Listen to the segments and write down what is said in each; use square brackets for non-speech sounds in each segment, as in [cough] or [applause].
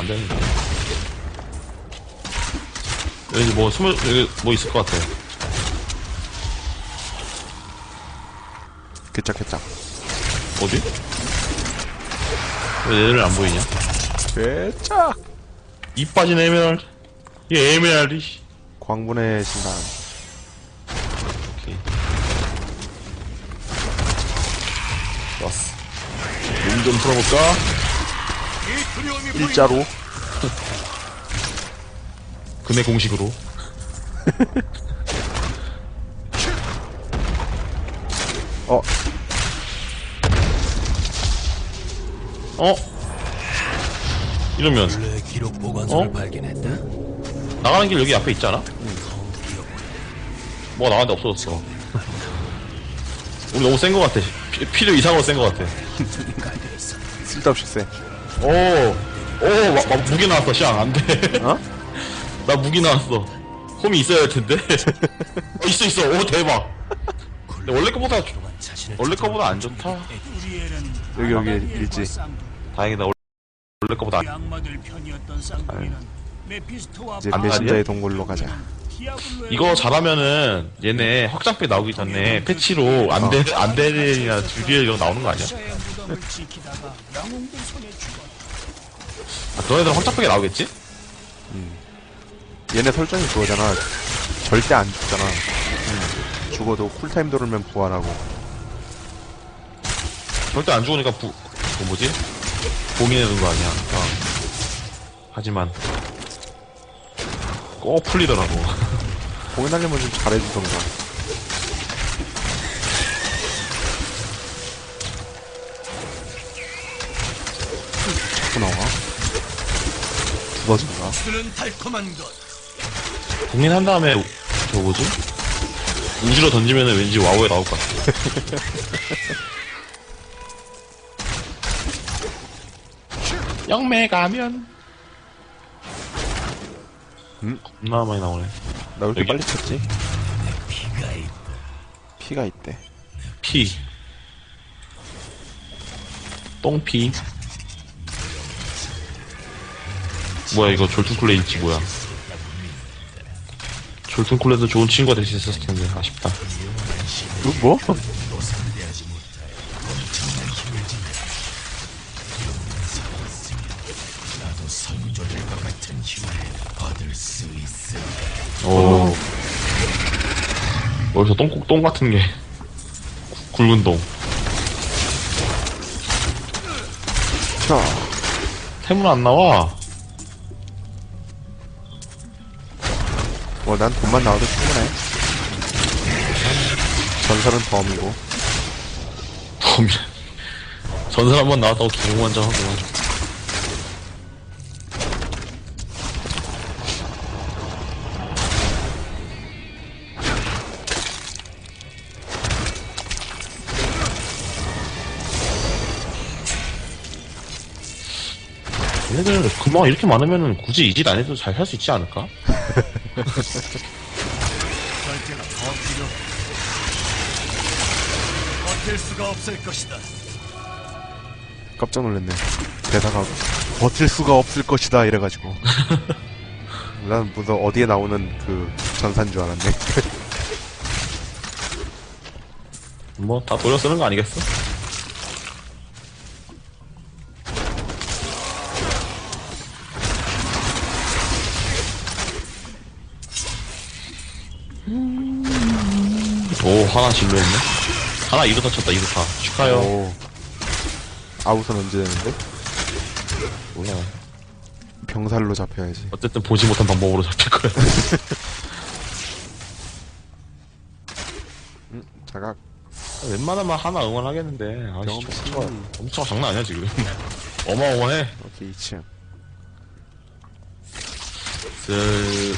안 되는데. 여기 뭐 숨을 여기 뭐 있을 것 같아. 개짝 개짝 어디? 왜 얘를 안 보이냐? 개짝 이 빠진 에메랄드. 이 에메랄드. 씨. 광분의 신당 오케이. 좋았어 몸좀 풀어볼까? 일자로 [laughs] 금의 공식으로. 어 어? 이러면 내 기록 보관소를 어? 발견했다. 나가는 길 여기 앞에 있잖아? 뭐가 나가는데 없어졌어. 우리 너무 센 것 같아. 피, 필요 이상으로 센 것 같아. [laughs] 쓸데없이 쎄 오, 오, 마, 마, 무기 나왔어, 샹. 안 돼. 어? [laughs] 나 무기 나왔어. 홈이 있어야 할 텐데. [laughs] 어, 있어, 있어. 오, 대박. 근데 원래 거보다, 원래 거보다 안 좋다. 여기 여기 일지 다행이다. 원래, 거보다 안 이제 안 배신자의 동굴로 가자 이거 잘하면 얘네 확장팩 나오기 전에 패치로 안데 안데렐이나 듀리엘 이런 거 나오는 거 아니야? [laughs] 아, 너네들 확장팩이 나오겠지? 얘네 설정이 그거잖아 절대 안 죽잖아 죽어도 쿨타임 돌으면 부활하고 절대 안 죽으니까 부, 그 뭐지? 봉인해둔 거 아니야. 어. 하지만 꼭 풀리더라고. [laughs] 공연하려면 좀 잘해주던가 달콤한 것. 봉인한 다음에 우- 저 뭐지? 우주로 던지면은 왠지 와우에 나올 것 같아. [laughs] 영매 가면. 음? 겁나 많이 나오네. 나 왜 이렇게 여기. 빨리 쳤지? 피가 있다. 피가 있대 피. 똥피. 뭐야 이거 졸퉁쿨레인지 뭐야. 졸퉁쿨레도 좋은 친구가 될 수 있었을 텐데 아쉽다. 그 뭐? 있어. 오. 여기서 똥, 똥 같은 게. 구- 굵은 똥. 자 태문 안 나와. 뭐 난 돈만 나와도 충분해 전설은 덤이고 덤이. 전설 한 번 나왔다고 기공한장 하고. 얘네들 금방 이렇게 많으면은 굳이 이 짓 안 해도 잘 살 수 있지 않을까? 절대가 더 필요. 버틸 수가 없을 것이다. 깜짝 놀랐네 대사가 버틸 수가 없을 것이다 이래가지고 [laughs] 난 무슨 어디에 나오는 그 전사인 줄 알았네 뭐 다 돌려 쓰는 거 아니겠어? 오 하나 진로했네? 하나 이루다 쳤다 이루다 축하요. 오. 아웃은 언제 되는데? 몰라. 병살로 잡혀야지. 어쨌든 보지 못한 방법으로 잡힐 거야 [laughs] 자각. 웬만하면 하나 응원하겠는데. 아씨 경험 점수가 점수가 장난 아니야 지금. 어마어마해. 오케이 2층. 그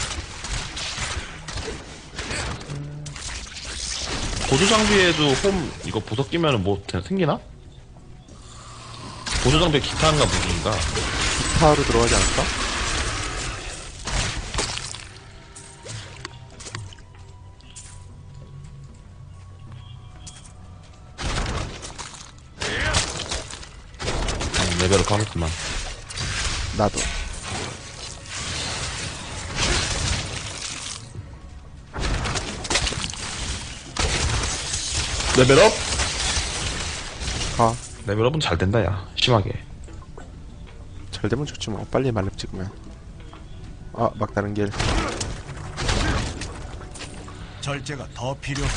보조 장비에도 홈 이거 보석 끼면은 뭐 되- 생기나? 보조 장비 기타인가 무기인가? 기타로 들어가지 않을까? 음, 레벨업 하겠구만. 나도 레벨업? 가. 레벨업은 잘 된다, 야. 심하게. 잘 되면 좋지 뭐. 빨리 말렙 찍으면. 아, 막다른 길. 절제가 더 필요해.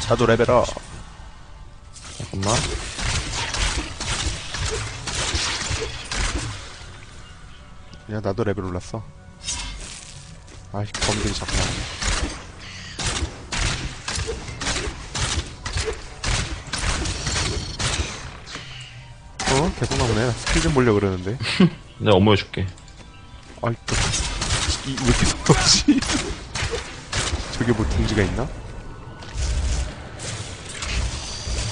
자도 레벨업. 잠깐만. 야, 나도 레벨 올랐어. 아이, 검들이 자꾸 나오네. 어? 계속 나오네. 나 스킬 좀 보려고 그러는데. [laughs] 내가 업무 해줄게. 아이, 또, 이, 왜 이렇게 [laughs] 속도지? 저게 뭐 둥지가 있나?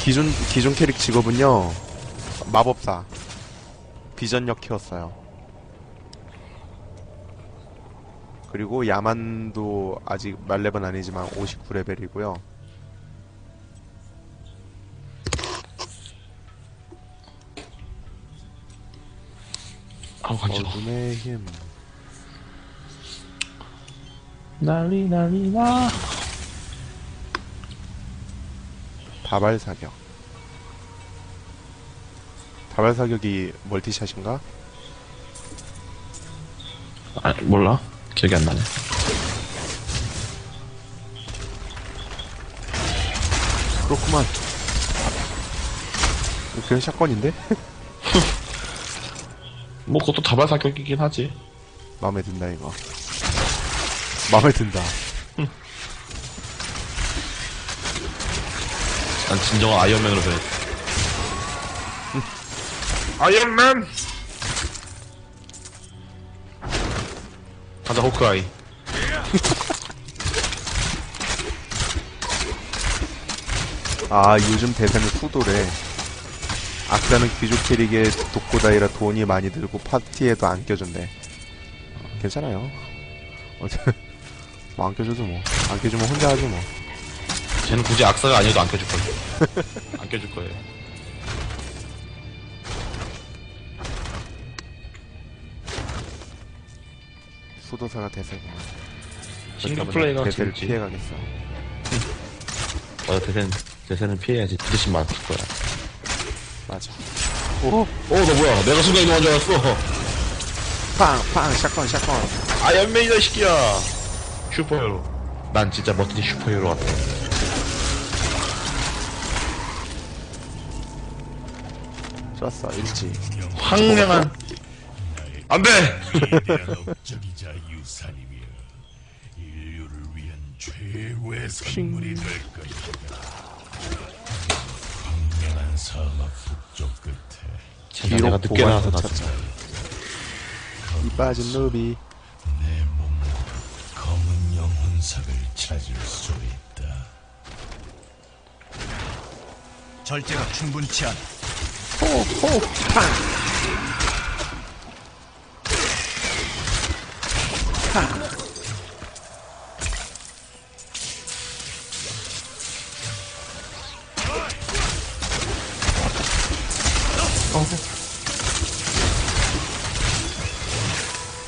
기존, 기존 캐릭 직업은요, 마법사. 비전력 키웠어요. 그리고 야만도 아직 말렙은 아니지만 59레벨이고요. 아우, 간지러. 어둠의 힘. 난리, 난리, 나. 다발 사격. 다발 사격이 멀티샷인가? 아, 몰라. 기억이 안 나네. 그렇구만. 그냥 샷건인데? [laughs] 뭐, 그것도 다발 사격이긴 하지. 마음에 든다, 이거. 마음에 든다. 난 진정한 아이언맨으로 돼. 아이언맨! 가자, 호크아이. 아, 요즘 대세는 수도래. 아까는 귀족 캐릭의 독고다이라 돈이 많이 들고 파티에도 안 껴준대. 어, 괜찮아요. [laughs] 어차 뭐안 껴줘도 뭐. 안 껴주면 혼자 하지 뭐. 쟤는 굳이 악사가 아니어도 안 껴줄 거예요. [laughs] 안 껴줄 거예요. 수도사가 대세구나. 싱글 그렇다면 플레이가 대세를 재밌지. 피해가겠어. 맞아, 대세는, 대세는 피해야지. 드레신 맞을 거야. 맞아. 어, 너 뭐야? 내가 순간 이동한 줄 알았어. 팡! 팡! 샷건 샷건. 아이언맨이다, 이 새끼야. 슈퍼히어로. 난 진짜 멋진 슈퍼히어로 같아. 좋았어. 일지. 황량한. 안 돼! 위대한 업적이자 유산이며 인류를 위한 최고의 선물이 될 것이다. 광명한 사막 북쪽 끝에 쟤가 내가 늦게 나와서 나 찾자. 이 빠진 루비. 내 몸과 검은 영혼석을 찾을 수 있다. 절제가 충분치 않아. 호호 팡!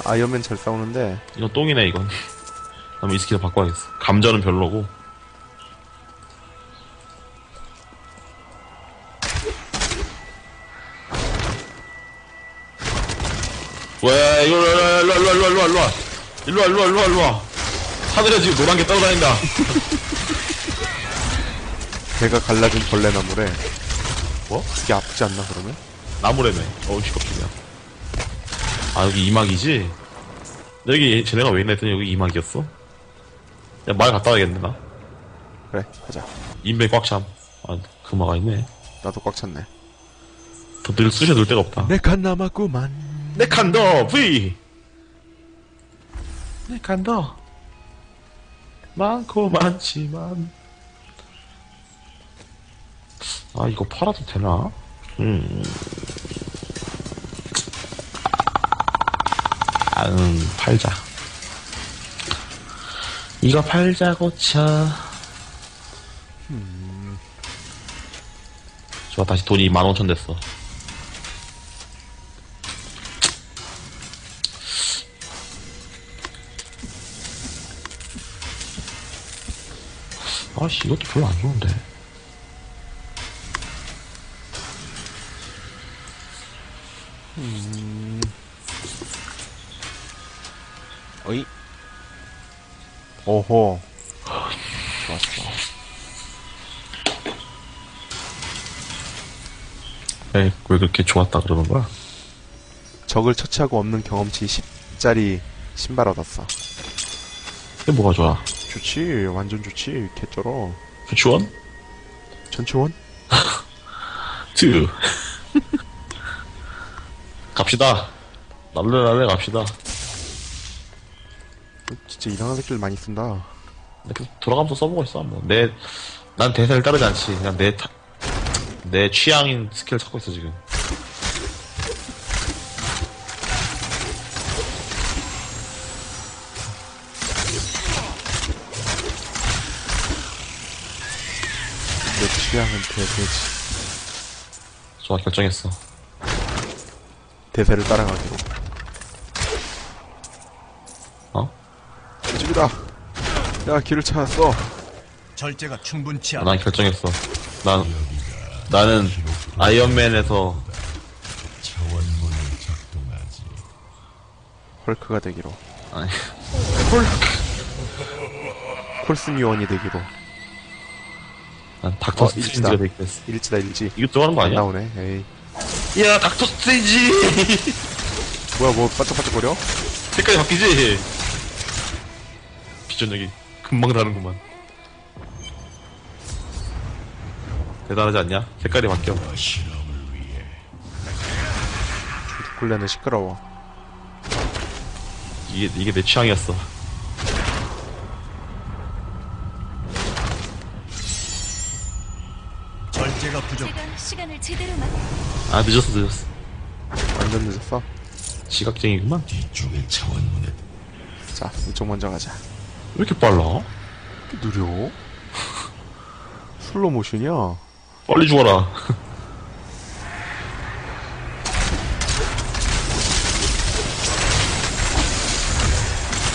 아이언맨 잘 싸우는데 이건 똥이네, 이건. 그럼 이 스킬 바꿔야겠어. 감전은 별로고. 일로 와, 일로 와, 일로 와, 일로 와, 일로 와, 일로 와. 일로 와, 일로 와, 일로 와, 일로 와. 하늘에 지금 노란 게 떠다닌다. [laughs] 배가 갈라진 벌레 나무래 뭐? 그게 아프지 않나 그러면? 나무래매. 어우, 시끄럽냐. 아, 여기 이막이지? 여기, 쟤네가 왜 있나 했더니 여기 이막이었어? 야, 말 갔다 와야겠네, 나. 그래 가자 인베 꽉 참. 아, 금화가 있네. 나도 꽉 찼네 더 늘 쑤셔 놀 데가 없다. 내칸 남았구만 내 칸더 V 내 칸더 많고 많지만 아 이거 팔아도 되나? 음. 아, 음 팔자 이거 팔자고 차. 좋아, 다시 돈이 15,000 됐어. 아씨, 이것도 별로 안 좋은데. 어이. 오호. 좋았어. 에이, 왜 그렇게 좋았다 그러는 거야? 적을 처치하고 없는 경험치 10짜리 신발 얻었어. 이게 뭐가 좋아? 좋지. 완전 좋지. 개쩔어. 주원? 전치원? 투. [laughs] 갑시다. 날래 날래 갑시다. 진짜 이상한 새끼들 많이 쓴다. 이렇게 돌아가면서 써보고 있어. 뭐. 내, 난 대사를 따르지 않지. 그냥 내, 타, 내 취향인 스킬 찾고 있어, 지금. 취향은 대세지. 좋아, 결정했어. 대세를 따라가기로. 어? 저기다. 야, 길을 찾았어. 절제가 충분치 않아. 난 결정했어. 난, 나는 아이언맨에서. 헐크가 되기로. 아니, 콜스미원이 되기로. 난 닥터 어, 스트레인지가 일치다. 되겠어. 일지다, 일지. 이거 들어가는 거 안 아니야? 나오네. 에이. 야, 닥터 스트레인지! [laughs] 뭐야, 뭐, 반짝반짝거려? 색깔이 바뀌지? 비전력이 금방 다른구만. 대단하지 않냐? 색깔이 바뀌어. 굴레는 시끄러워. 이게, 이게 내 취향이었어. 시간을 제대로 막 아, 늦었어, 늦었어. 완전 늦었어. 지각쟁이구만. 뒤쪽의 차원문에 자, 이쪽 먼저 가자. 왜 이렇게 빨라? 이렇게 느려? 슬로 모션이야. 빨리 죽어라.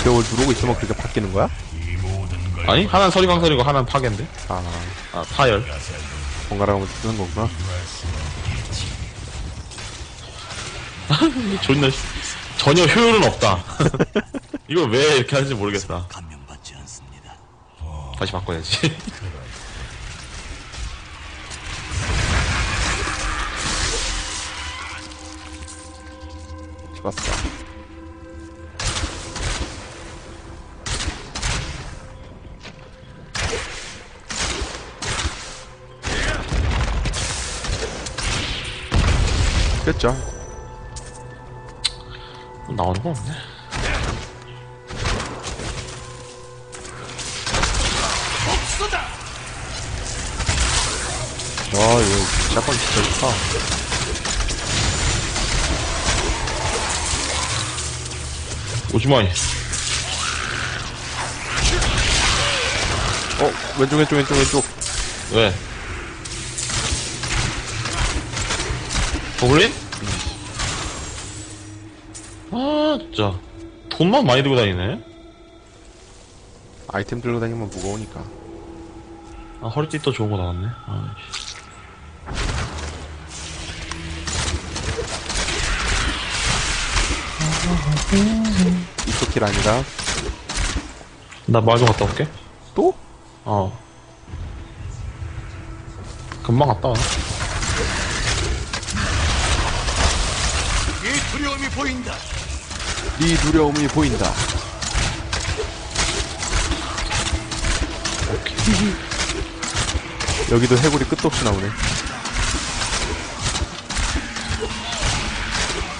저걸 누르고 있으면 그렇게 바뀌는 거야? 아니, 하나는 서리광설이고 하나는 파괴인데? 아, 아, 파열. 번갈아 가면서 쓰는 거구나. [laughs] 존나, 전혀 효율은 없다. [laughs] 이걸 왜 이렇게 하는지 모르겠다. 감명받지 않습니다. 다시 바꿔야지. [laughs] 좋았어. 됐죠. 나오는 거 없네. 와, 이거 샷건 진짜 좋다. 오지마. 어, 왼쪽, 왼쪽, 왼쪽, 왼쪽. 왜? 고블린? 아, 진짜. 돈만 많이 들고 다니네? 아이템 들고 다니면 무거우니까. 아, 허리띠 또 좋은 거 나왔네. 아이씨. 이쪽 길 아니다. 나말좀 갔다 올게. 또? 어. 금방 갔다 와. 두려움이 보인다. 네 두려움이 보인다. 여기도 해골이 끝도 없이 나오네.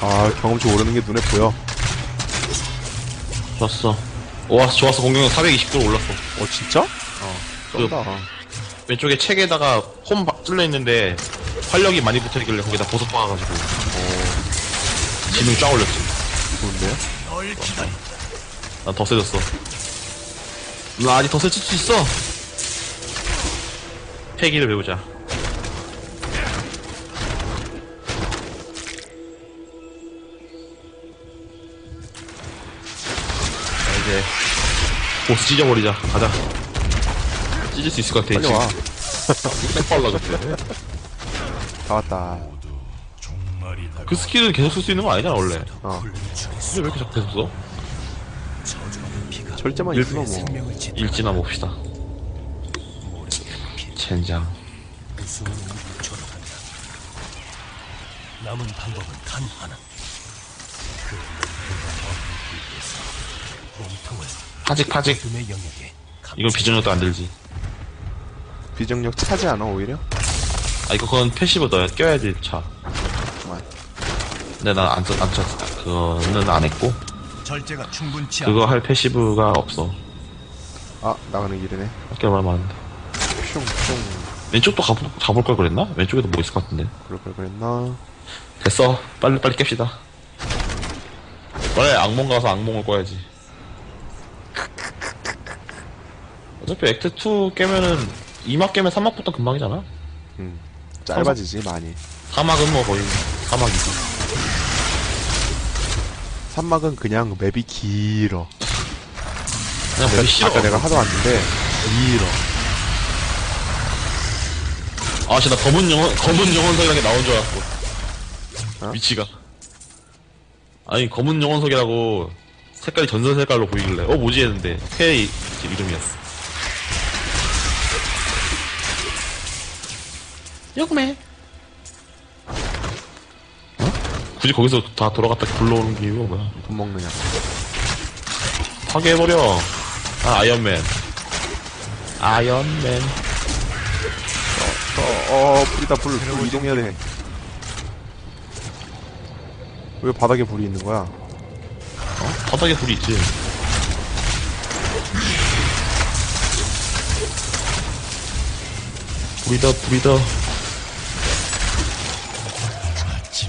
아, 경험치 오르는 게 눈에 보여. 좋았어. 와, 좋았어. 공격력 429로 올랐어. 어, 진짜? 어, 쩐다. 왼쪽에 책에다가 홈 바- 뚫려 있는데 활력이 많이 붙어 있길래 거기다 보석 박아가지고 어, 지능 쫙 올렸지. 좋은데요? 난 더 세졌어. 나 아직 더 설칠 수 있어. 패기를 배우자. 자, 이제 보스 찢어버리자. 가자. 찢을 수 있을 것 같아. 빨리 와. 땡 빨라 근데. 다 왔다. 그 스킬은 계속 쓸 수 있는 거 아니잖아 원래. 어. 근데 왜 이렇게 자꾸 계속 써? 절제만 일- 있으면 뭐. 읽지나 봅시다. 젠장. 남은 방법은 단 하나. 그 파직 파직. 영역에 이건 비전력도 안 들지. 비정력 차지 않아, 오히려? 아 이거 그건 패시브 넣어야 껴야지 차. 근데 난안 안 쳤. 그거는 안 했고 절제가 충분치 않아. 그거 할 패시브가 없어. 아, 나가는 길이네. 학교 얼마 많은데. 슝, 슝. 왼쪽도 가볼, 가볼 걸 그랬나? 왼쪽에도 뭐 있을 것 같은데. 그럴 걸 그랬나? 됐어. 빨리 빨리 깹시다. 원래 악몽 가서 악몽을 꿔야지. 어차피 액트 2 깨면은 2막 깨면 3막부터 금방이잖아. 음. 짧아지지, 많이. 4막은 뭐 거의 4막이지. 산막은 그냥 맵이 길어. 그냥 맵이 싫어. 아까 내가 하도 왔는데, 길어. 아, 진짜 나 검은 영혼, 검은 영혼석이라는 게 나온 줄 알았어. 어? 위치가. 아니, 검은 영혼석이라고 색깔이 전선 색깔로 보이길래, 어, 뭐지 했는데, K 이름이었어. 요금해. 굳이 거기서 다 돌아갔다 굴러오는 이유가 뭐야? 돈 먹느냐. 파괴해버려. 아, 아이언맨. 아이언맨. 어, 어, 불이다, 불. 불 이동해야 돼. 왜 바닥에 불이 있는 거야? 바닥에 불이 있지. 불이다, 불이다.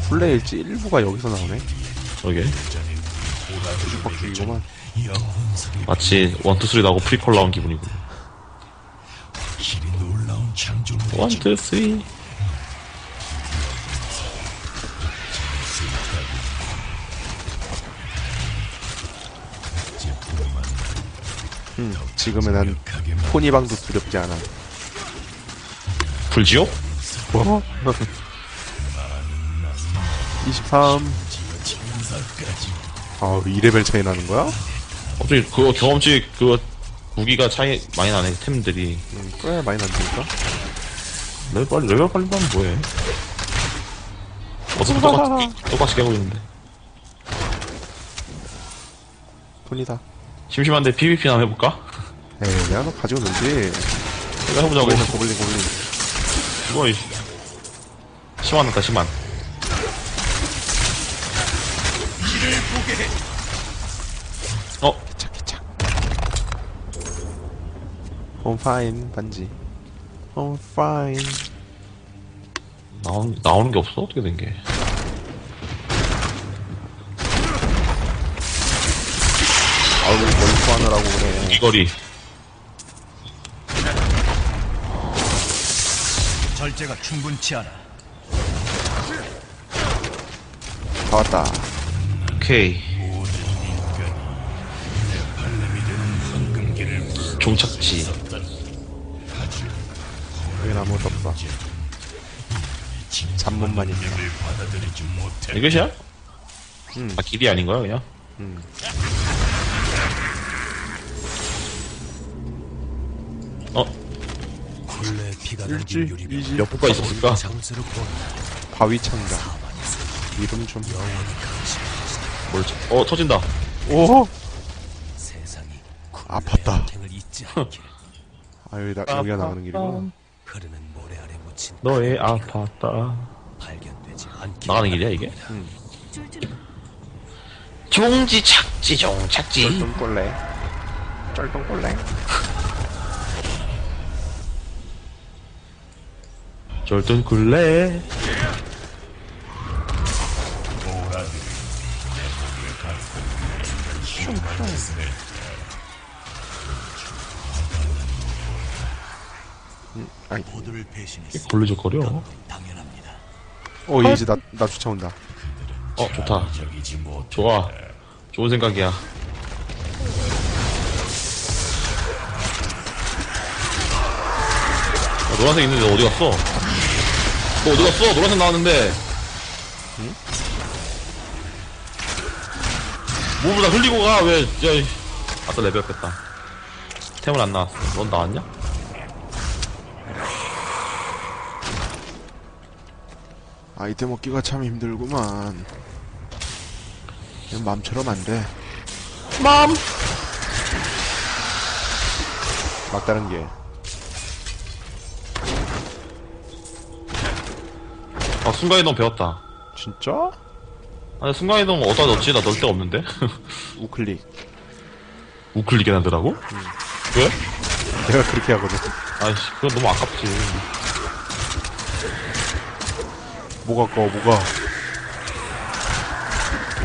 플레이일지 일부가 여기서 나오네. 저게. 빡 죽이고만. 마치 원투 쓰리 나오고 프리퀄 나온 기분이고. 원투 쓰리. 음, 지금은 난 포니방도 두렵지 않아. 불지옥? 뭐? [laughs] 23. 아, 2레벨 차이 나는 거야? 어떻게 그거 경험치 그거 무기가 차이 많이 나네 템들이. 음, 꽤 많이 난다니까? 레벨 빨리 레벨 빨리 나면 뭐해? 어차피 똑같이 [laughs] 똑같이 깨고 있는데. 폰이다. 심심한데 PVP나 한번 해볼까? 에이, 내가 너 가지고 놀지. 내가 해보자고. 고블린, 고블린, 고블린. 이거 이 10만 났다 10만. 어? 기착, 기착. I'm fine, 반지. I'm fine. 나온, 나오는 게 없어? 어떻게 된 게? 아우, 멀리하느라고 그래. 이거리. 절제가 충분치 않아. 다 왔다. 오케이. 종착지. 여긴 아무것도 없어. 잡문만 못해 이것이야? 음. 아, 길이 아닌 거야, 그냥? 음. 어? 굴레 피가 일지. 이지. 몇 부가 있었을까? 바위 창자. 이름 좀. 뭘, 쳐- 어, 터진다. 오! 아팠다. 않게 아유, 나, 여기가 나가는 길이구나. 흐르는 모래 아래 묻힌 너의 아팠다. 발견되지 않게 나가는 길이야, 이게? 종지 착지, 종 착지. 쫄똥꼴레. 쫄똥꼴레. 절든 굴레. 아이. 모두를 배신했어. 걸리적거려. 당연합니다. 어 이제 나, 나 쫓아온다 어, 좋다. 좋아. 좋은 생각이야. 어, 노란색 있는데 너 어디 갔어? 너 어디 갔어? 노란색 나왔는데. 응? 몸을 다 흘리고 가, 왜, 야, 이- 아까 레벨 뺐다. 템은 안 나왔어. 넌 나왔냐? 아이템 얻기가 참 힘들구만 그냥 맘처럼 안돼 맘! 막다른 게 아, 순간이동 배웠다. 진짜? 아니, 순간이동 어디다 넣지? 나 넣을 데가 없는데? [laughs] 우클릭 우클릭이 나더라고? 왜? 내가 그렇게 하거든 아이씨, 그건 너무 아깝지. 뭐가 꺼 뭐가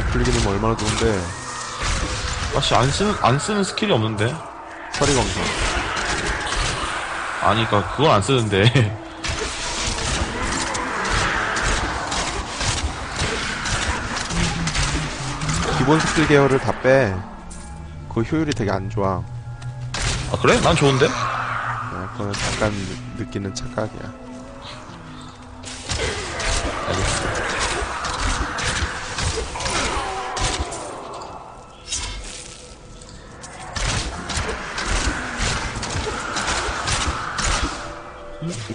우클릭이면 얼마나 좋은데 아씨, 안 쓰는, 안 쓰는 스킬이 없는데? 서리광선 아니, 그니까, 그건 안 쓰는데. 기본 스킬 계열을 다 빼 그 효율이 되게 안 좋아 아, 그래? 난 좋은데? 야, 그거는 잠깐 느- 느끼는 착각이야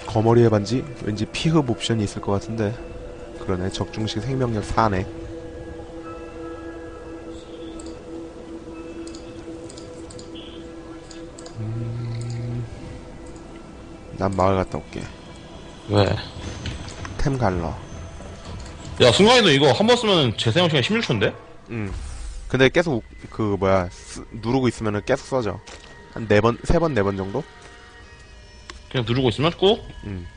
거머리의 반지 왠지 피흡 옵션이 있을 것 같은데 그러네 적중식 생명력 4네 음... 난 마을 갔다 올게 왜? 템 갈러 야, 순간이동 이거 한 번 쓰면 재사용 시간 16초인데? 응 근데 계속 우- 그 뭐야 쓰- 누르고 있으면은 계속 써져 한 네번세 번 네 번 정도? 그냥 누르고 있으면 꼭? 응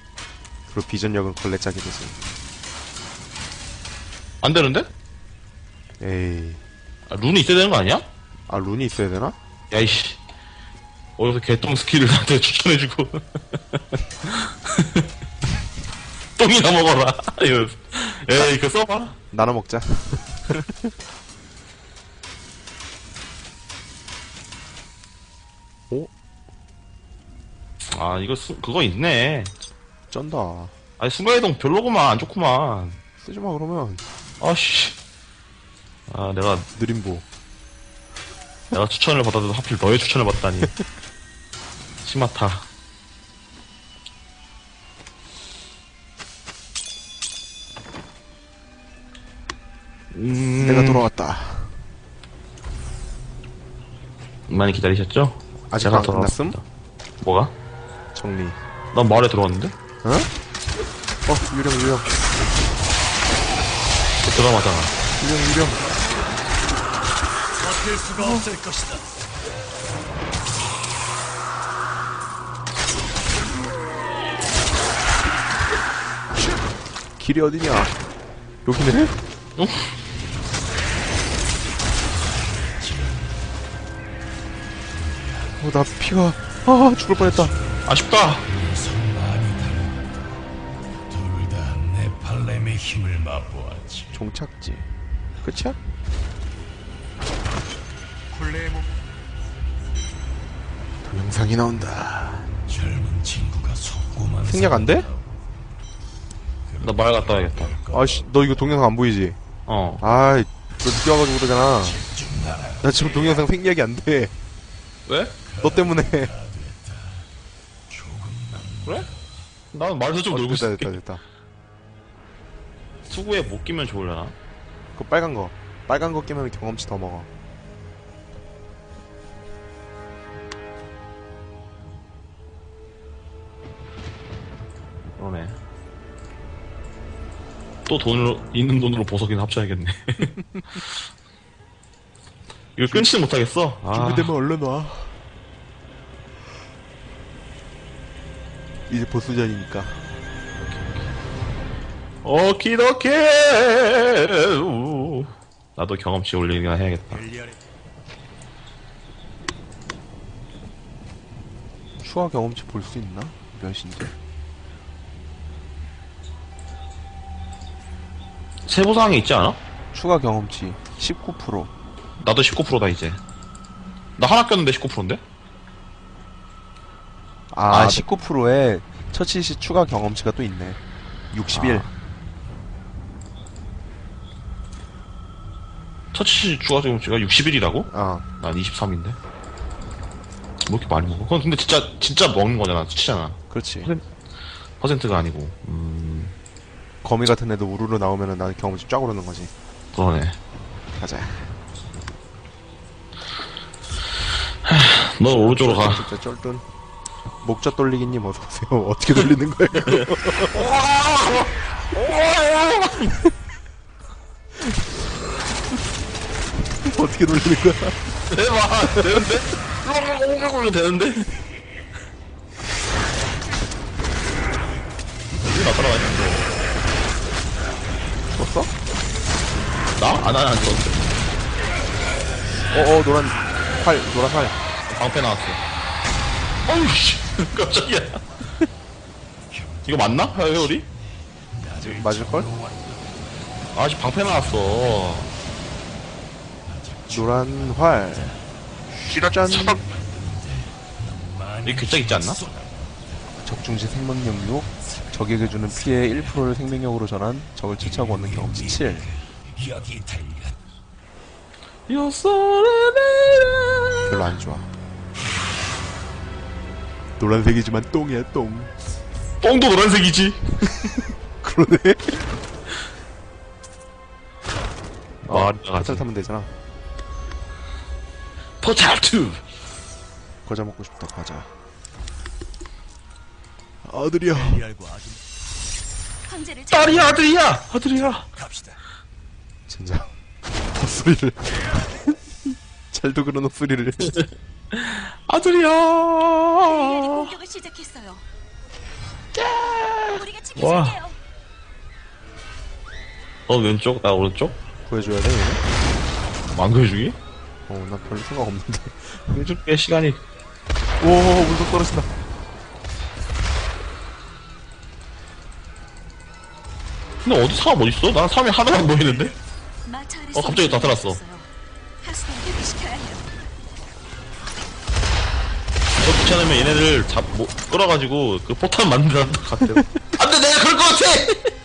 그리고 비전력은 걸레짝이 되지 안 되는데? 에이 아, 룬이 있어야 되는 거 아니야? 아 룬이 있어야 되나? 야이씨. 어디서 개똥 스킬을 나한테 추천해주고. [laughs] 똥이나 먹어라. [laughs] 이러면서. 에이, 그거 써봐. 나눠 먹자 오? [laughs] 아, 이거 수, 그거 있네. 쩐다 아니, 순간이동 별로구만, 안 좋구만. 쓰지 마 그러면 아씨. 아, 내가, 느림보 내가 추천을 받아도 하필 너의 추천을 받다니. [laughs] 심하다. 음, 내가 돌아왔다 많이 기다리셨죠? 아직 제가 안 끝났음? 돌아왔습니다. 뭐가? 정리 난 마을에 들어왔는데? 어? 어 유령 유령 또 들어가잖아. 유령 유령 버틸 수가 없을 것이다. 길이 어디냐 여기네? 어? 어나 피가 아 죽을 뻔했다 아쉽다. 둘다 네팔렘의 힘을 맛보았지. 종착지 끝이야? 동영상이 나온다 젊은 친구가 속고만 생략 안 돼? 나 마을 갔다 와야겠다. 아씨 너 이거 동영상 안 보이지? 어. 아이 너 늦게 와가지고 그러잖아 나 지금 동영상 생략이 안 돼 왜? 너 때문에 그래? 나는 마을에서 좀 어, 놀고 됐다 있을게. 됐다 됐다 수구에 못 끼면 좋으려나? 그 빨간 거 빨간 거 끼면 경험치 더 먹어 그러네. 또 돈으로, 있는 돈으로 보석이나 합쳐야겠네. [laughs] 이거 끊지는 못하겠어. 아, 준비되면 얼른 와 이제 보스전이니까. 오키도키! 우. 나도 경험치 올리기나 해야겠다. 추하 경험치 볼 수 있나? 몇인데? 세부사항이 있지 않아? 추가 경험치 19% 나도 19%다 이제. 나 하나 꼈는데 19%인데? 아, 아, 19%에 처치 시 추가 경험치가 또 있네. 61. 터치 추가 지금치가 60일이라고? 아, 난 23인데 뭐 이렇게 많이 먹어? 그건 근데 진짜 진짜 먹는 거잖아 수치잖아 그렇지. 퍼센트 가 아니고 음 거미 같은 애도 우르르 나오면은 나는 경험치 쫙 오르는 거지. 그러네 가자. 너 오른쪽으로 가 진짜 쩔든. 목젖 돌리기님 어서오세요. [laughs] 어떻게 돌리는 거예요? [laughs] 어떻게 돌리는 거야? 대박 되는데? 롱롱롱롱 되는데? 이거 나 따라가냐 죽었어? 나? 아, 나는 안 죽었어 어어 노란 활 노란 활. 방패 나왔어 어우 씨 깜짝이야 이거 맞나? 회오리? 맞을 걸? 아직 방패 나왔어 노란 활. 짠. 이거 괴짝 있지 않나? 적중시 생명력 6. 적에게 주는 피해 1%를 생명력으로 전환. 적을 처치하고 얻는 경험치 7. 여기 달려 별로 안 좋아. 노란색이지만 똥이야 똥. 똥도 노란색이지 [laughs] 그러네. 아, 포탈 타면 되잖아. 포탈2 과자 먹고 싶다 과자. 아들이야. 황제를 딸이야 아들이야 아들이야 갑시다. 진짜 [laughs] 헛소리를. [laughs] 잘도 그런 헛소리를. 아들이야 공격을 시작했어요. 우리가 와. 지켜줄게요. 너 왼쪽 나 오른쪽 구해줘야 돼 얘네? 망교해주기? 어, 나 별로 생각 없는데. [laughs] 해줄게 시간이 오, 물속 떨어진다. 근데 어디 사람 어딨어? 난 사람이 하나도 안 보이는데? 마차 아래 어, 갑자기 나타났어. 하수도 귀찮으면 얘네들 잡, 뭐, 끌어가지고 그 포탄 만들어 것 같아요. 안 돼 내가 그럴 것 같아 [laughs]